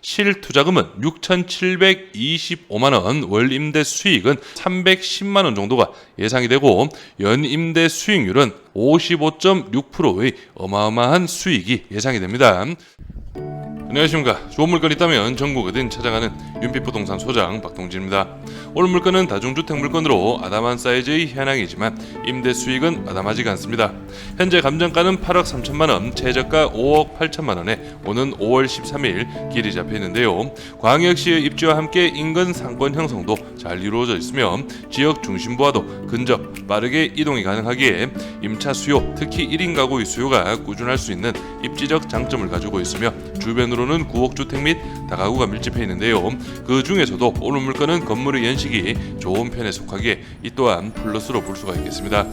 실투자금은 6,725만 원, 월 임대 수익은 310만 원 정도가 예상이 되고 연 임대 수익률은 55.6%의 어마어마한 수익이 예상이 됩니다. 안녕하십니까. 좋은 물건 있다면 전국 어딘 찾아가는 윤빛부동산 소장 박동진입니다. 오늘 물건은 다중주택 물건으로 아담한 사이즈의 현황이지만 임대 수익은 아담하지가 않습니다. 현재 감정가는 8억 3천만 원, 최저가 5억 8천만 원에 오는 5월 13일 길이 잡혀 있는데요. 광역시의 입지와 함께 인근 상권 형성도 잘 이루어져 있으며 지역 중심부와도 근접 빠르게 이동이 가능하기에 임차 수요, 특히 1인 가구의 수요가 꾸준할 수 있는 입지적 장점을 가지고 있으며 주변으로 는 구옥 주택 및 다가구가 밀집해 있는데요. 그 중에서도 오늘 물건은 건물의 연식이 좋은 편에 속하기에 이 또한 플러스로 볼 수가 있겠습니다.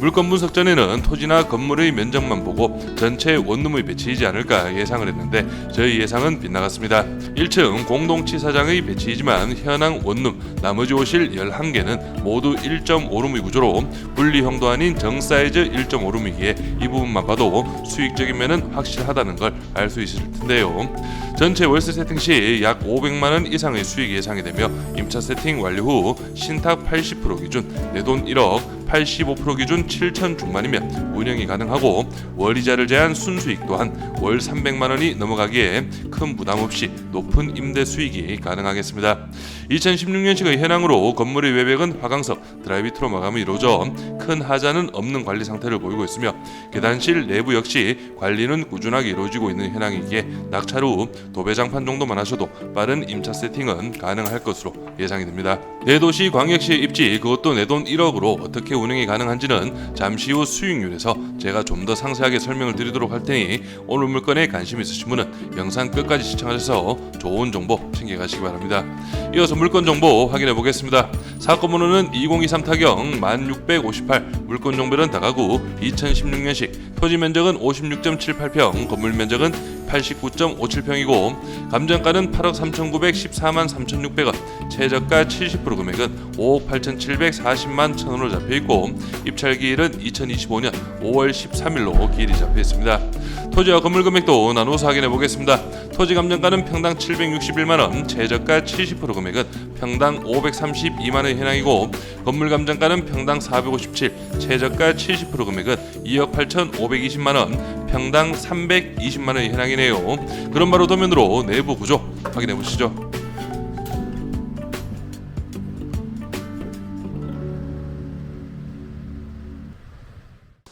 물건 분석 전에는 토지나 건물의 면적만 보고 전체 원룸의 배치이지 않을까 예상을 했는데 저희 예상은 빗나갔습니다. 1층 공동치사장의 배치이지만 현황 원룸 나머지 오실 11개는 모두 1.5룸의 구조로 분리형도 아닌 정사이즈 1.5룸이기에 이 부분만 봐도 수익적인 면은 확실하다는 걸 알 수 있을 텐데요. 전체 월세 세팅 시 약 500만 원 이상의 수익이 예상이 되며 임차 세팅 완료 후 신탁 80% 기준 내돈 1억 85% 기준 7천 중반이면 운영이 가능하고 월 이자를 제한 순수익 또한 월 300만 원이 넘어가기에 큰 부담 없이 높은 임대 수익이 가능하겠습니다. 2016년식의 현황으로 건물의 외벽은 화강석, 드라이비트로 마감이 이루어져 큰 하자는 없는 관리 상태를 보이고 있으며 계단실 내부 역시 관리는 꾸준하게 이루어지고 있는 현황이기에 낙찰 후 도배장판 정도만 하셔도 빠른 임차 세팅은 가능할 것으로 예상이 됩니다. 내도시 광역시 입지 그것도 내 돈 1억으로 어떻게 운영이 가능한지는 잠시 후 수익률에서 제가 좀 더 상세하게 설명을 드리도록 할 테니 오늘 물건에 관심 있으신 분은 영상 끝까지 시청하셔서 좋은 정보 챙겨가시기 바랍니다. 이어서 물건 정보 확인해 보겠습니다. 사건 번호는 2023 타경 1658 물건 종별은 다가구 2016년식. 토지 면적은 56.78평. 건물 면적은 89.57평이고 감정가는 8억 3,914만 3,600원 최저가 70% 금액은 5억 8,740만 1,000원으로 잡혀 있고 입찰 기일은 2025년 5월 13일로 기일이 잡혀 있습니다. 토지와 건물 금액도 나누어서 확인해 보겠습니다. 토지 감정가는 평당 761만 원, 최저가 70% 금액은 평당 532만 원의 현황이고 건물 감정가는 평당 457, 최저가 70% 금액은 2억 8,520만 원, 평당 320만 원의 현황이네요. 그럼 바로 도면으로 내부 구조 확인해 보시죠.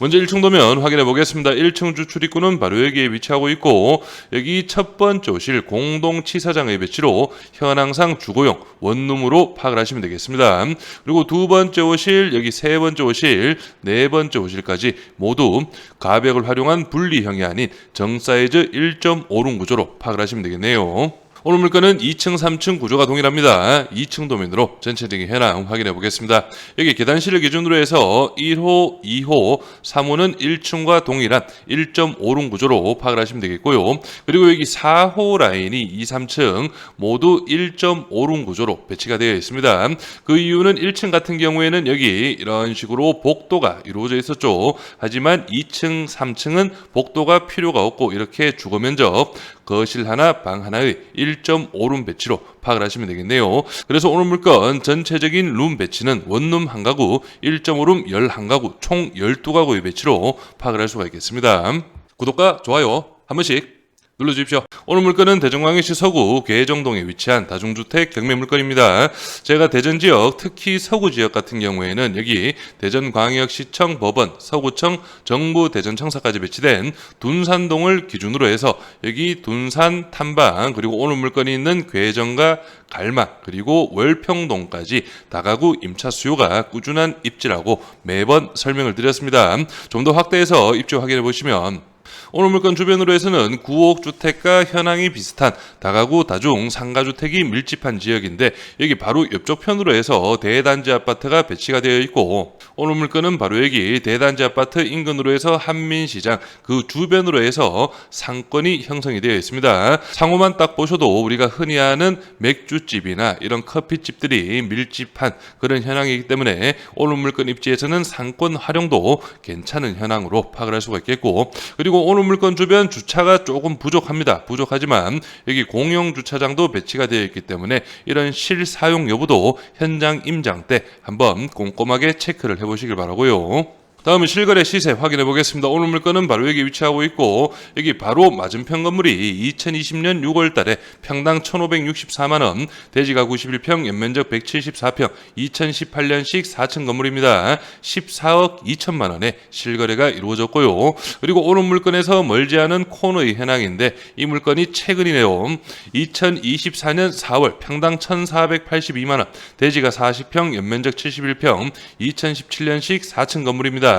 먼저 1층 도면 확인해 보겠습니다. 1층 주출입구는 바로 여기에 위치하고 있고 여기 첫 번째 오실 공동 치사장의 배치로 현황상 주거용 원룸으로 파악을 하시면 되겠습니다. 그리고 두 번째 오실 여기 세 번째 오실 네 번째 오실까지 모두 가벽을 활용한 분리형이 아닌 정사이즈 1.5룸 구조로 파악을 하시면 되겠네요. 오늘 물건은 2층, 3층 구조가 동일합니다. 2층 도면으로 전체적인 현황 확인해 보겠습니다. 여기 계단실을 기준으로 해서 1호, 2호, 3호는 1층과 동일한 1.5룸 구조로 파악을 하시면 되겠고요. 그리고 여기 4호 라인이 2, 3층 모두 1.5룸 구조로 배치가 되어 있습니다. 그 이유는 1층 같은 경우에는 여기 이런 식으로 복도가 이루어져 있었죠. 하지만 2층, 3층은 복도가 필요가 없고 이렇게 주거 면적 거실 하나, 방 하나의 1.5룸 배치로 파악을 하시면 되겠네요. 그래서 오늘 물건 전체적인 룸 배치는 원룸 한 가구, 1.5룸 11가구, 총 12가구의 배치로 파악을 할 수가 있겠습니다. 구독과 좋아요 한 번씩 눌러주십시오. 오늘 물건은 대전광역시 서구 괴정동에 위치한 다중주택 경매 물건입니다. 제가 대전 지역, 특히 서구 지역 같은 경우에는 여기 대전광역시청 법원, 서구청, 정부 대전청사까지 배치된 둔산동을 기준으로 해서 여기 둔산 탐방 그리고 오늘 물건이 있는 괴정과 갈막 그리고 월평동까지 다가구 임차 수요가 꾸준한 입지라고 매번 설명을 드렸습니다. 좀 더 확대해서 입지 확인해 보시면 오늘 물건 주변으로 해서는 구옥 주택과 현황이 비슷한 다가구 다중 상가주택이 밀집한 지역인데 여기 바로 옆쪽 편으로 해서 대단지 아파트가 배치가 되어 있고 오늘 물건은 바로 여기 대단지 아파트 인근으로 해서 한민시장 그 주변으로 해서 상권이 형성이 되어 있습니다. 상호만 딱 보셔도 우리가 흔히 아는 맥주집이나 이런 커피집들이 밀집한 그런 현황이기 때문에 오늘 물건 입지에서는 상권 활용도 괜찮은 현황으로 파악을 할 수가 있겠고 그리고 오늘 물건 주변 주차가 조금 부족합니다. 부족하지만 여기 공용 주차장도 배치가 되어 있기 때문에 이런 실사용 여부도 현장 임장 때 한번 꼼꼼하게 체크를 해보시길 바라고요. 다음은 실거래 시세 확인해 보겠습니다. 오늘 물건은 바로 여기 위치하고 있고 여기 바로 맞은편 건물이 2020년 6월 달에 평당 1,564만 원, 대지가 91평, 연면적 174평, 2018년식 4층 건물입니다. 14억 2천만 원에 실거래가 이루어졌고요. 그리고 오늘 물건에서 멀지 않은 코너의 현황인데 이 물건이 최근이네요. 2024년 4월 평당 1,482만 원, 대지가 40평, 연면적 71평, 2017년식 4층 건물입니다.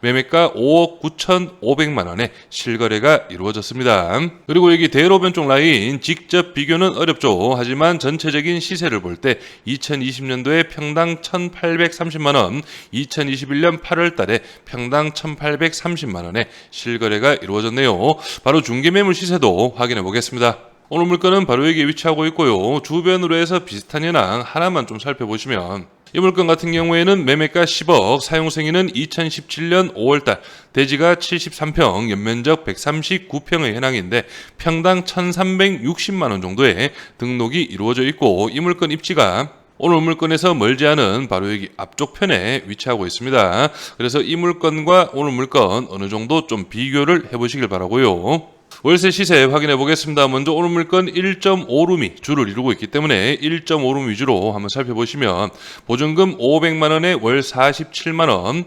매매가 5억 9,500만 원에 실거래가 이루어졌습니다. 그리고 여기 대로변 쪽 라인 직접 비교는 어렵죠. 하지만 전체적인 시세를 볼 때 2020년도에 평당 1,830만 원, 2021년 8월 달에 평당 1,830만 원에 실거래가 이루어졌네요. 바로 중개 매물 시세도 확인해 보겠습니다. 오늘 물건은 바로 여기 위치하고 있고요. 주변으로 해서 비슷한 현황 하나만 좀 살펴보시면 이 물건 같은 경우에는 매매가 10억, 사용 승인은 2017년 5월달, 대지가 73평, 연면적 139평의 현황인데 평당 1,360만 원 정도의 등록이 이루어져 있고 이 물건 입지가 오늘 물건에서 멀지 않은 바로 여기 앞쪽 편에 위치하고 있습니다. 그래서 이 물건과 오늘 물건 어느 정도 좀 비교를 해보시길 바라고요. 월세 시세 확인해 보겠습니다. 먼저 오늘 물건 1.5룸이 주를 이루고 있기 때문에 1.5룸 위주로 한번 살펴보시면 보증금 500만 원에 월 47만 원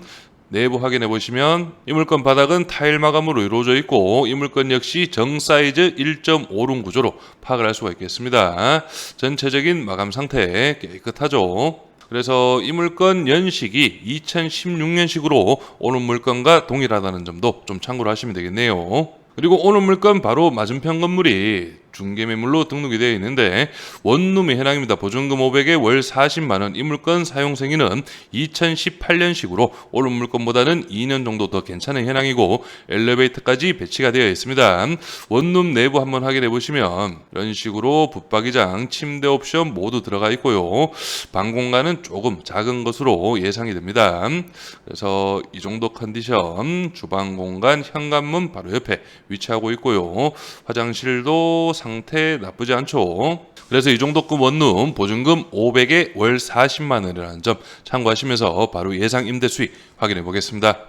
내부 확인해 보시면 이 물건 바닥은 타일 마감으로 이루어져 있고 이 물건 역시 정 사이즈 1.5룸 구조로 파악을 할 수가 있겠습니다. 전체적인 마감 상태 깨끗하죠. 그래서 이 물건 연식이 2016년식으로 오는 물건과 동일하다는 점도 좀 참고를 하시면 되겠네요. 그리고 오늘 물건 바로 맞은편 건물이 중개매물로 등록이 되어 있는데 원룸의 현황입니다. 보증금 500에 월 40만 원. 이 물건 사용 생일은 2018년식으로 오늘 물건보다는 2년 정도 더 괜찮은 현황이고 엘리베이터까지 배치가 되어 있습니다. 원룸 내부 한번 확인해 보시면 이런 식으로 붙박이장, 침대 옵션 모두 들어가 있고요. 방 공간은 조금 작은 것으로 예상이 됩니다. 그래서 이 정도 컨디션 주방 공간 현관문 바로 옆에 위치하고 있고요. 화장실도 상태 나쁘지 않죠. 그래서 이 정도급 원룸 보증금 500에 월 40만 원이라는 점 참고하시면서 바로 예상 임대 수익 확인해 보겠습니다.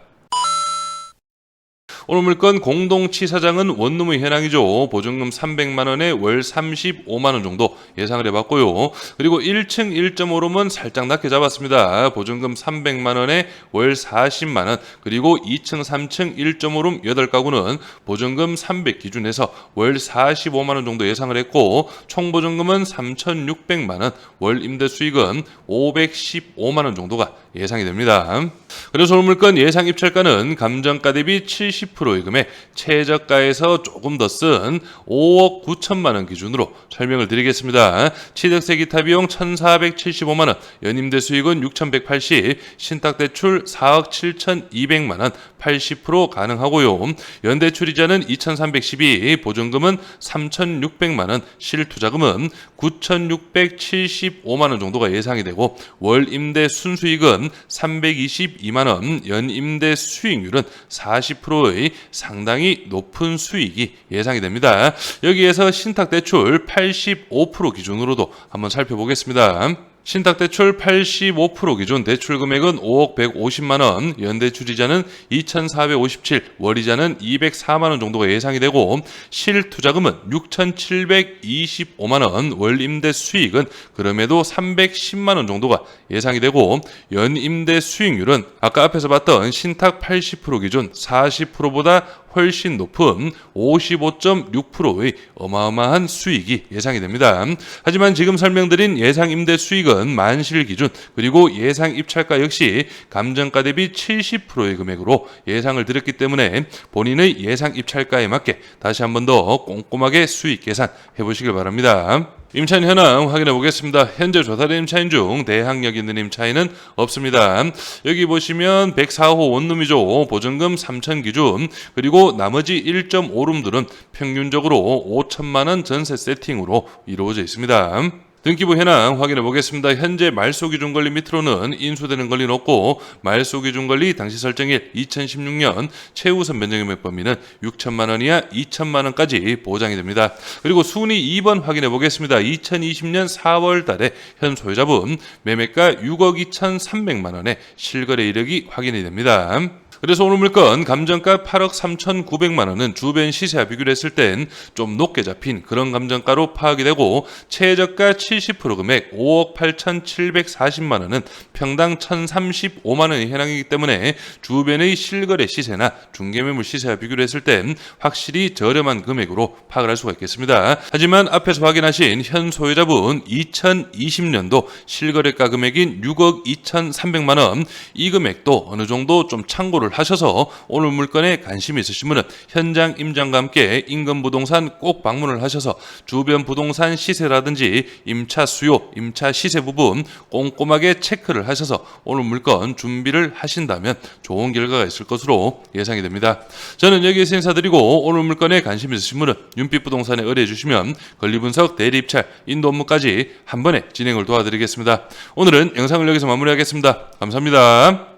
오늘 물건 공동치사장은 원룸의 현황이죠. 보증금 300만 원에 월 35만 원 정도 예상을 해봤고요. 그리고 1층 1.5룸은 살짝 낮게 잡았습니다. 보증금 300만 원에 월 40만 원. 그리고 2층 3층 1.5룸 8가구는 보증금 300 기준에서 월 45만 원 정도 예상을 했고 총 보증금은 3,600만 원. 월 임대 수익은 515만 원 정도가 예상이 됩니다. 그래서 오늘 물건 예상 입찰가는 감정가 대비 70%의 금액 최저가에서 조금 더 쓴 5억 9천만 원 기준으로 설명을 드리겠습니다. 취득세 기타 비용 1,475만 원, 연임대 수익은 6,180, 신탁 대출 4억 7,200만 원, 80% 가능하고요. 연대출이자는 2,312, 보증금은 3,600만 원, 실투자금은 9,675만 원 정도가 예상이 되고 월 임대 순수익은 322만 원, 연임대 수익률은 40%의 상당히 높은 수익이 예상이 됩니다. 여기에서 신탁 대출 85% 기준으로도 한번 살펴보겠습니다. 신탁대출 85% 기준 대출 금액은 5억 150만 원, 연대출이자는 2,457, 월이자는 204만 원 정도가 예상이 되고 실투자금은 6,725만 원, 월 임대 수익은 그럼에도 310만 원 정도가 예상이 되고 연임대 수익률은 아까 앞에서 봤던 신탁 80% 기준 40%보다 훨씬 높은 55.6%의 어마어마한 수익이 예상이 됩니다. 하지만 지금 설명드린 예상 임대 수익은 만실 기준 그리고 예상 입찰가 역시 감정가 대비 70%의 금액으로 예상을 드렸기 때문에 본인의 예상 입찰가에 맞게 다시 한 번 더 꼼꼼하게 수익 계산 해 보시길 바랍니다. 임차인 현황 확인해 보겠습니다. 현재 조사된 임차인 중 대항력 있는 임차인은 없습니다. 여기 보시면 104호 원룸이죠. 보증금 3천 기준 그리고 나머지 1.5룸들은 평균적으로 5천만 원 전세 세팅으로 이루어져 있습니다. 등기부 현황 확인해 보겠습니다. 현재 말소 기준 권리 밑으로는 인수되는 권리는 없고 말소 기준 권리 당시 설정일 2016년 최우선 변정 금액 범위는 6천만 원 이하 2천만 원까지 보장이 됩니다. 그리고 순위 2번 확인해 보겠습니다. 2020년 4월 달에 현 소유자분 매매가 6억 2,300만 원의 실거래 이력이 확인이 됩니다. 그래서 오늘 물건 감정가 8억 3,900만 원은 주변 시세와 비교를 했을 땐 좀 높게 잡힌 그런 감정가로 파악이 되고 최저가 70% 금액 5억 8,740만 원은 평당 1,035만 원의 현황이기 때문에 주변의 실거래 시세나 중개 매물 시세와 비교를 했을 땐 확실히 저렴한 금액으로 파악을 할 수가 있겠습니다. 하지만 앞에서 확인하신 현 소유자분 2020년도 실거래가 금액인 6억 2,300만 원 이 금액도 어느 정도 좀 참고 를 하셔서 오늘 물건에 관심이 있으신 분은 현장 임장과 함께 인근 부동산 꼭 방문을 하셔서 주변 부동산 시세라든지 임차 수요, 임차 시세 부분 꼼꼼하게 체크를 하셔서 오늘 물건 준비를 하신다면 좋은 결과가 있을 것으로 예상이 됩니다. 저는 여기에서 인사드리고 오늘 물건에 관심 있으신 분은 윤빛 부동산에 의뢰해 주시면 권리 분석, 대리 입찰, 인도 업무까지 한 번에 진행을 도와드리겠습니다. 오늘은 영상을 여기서 마무리하겠습니다. 감사합니다.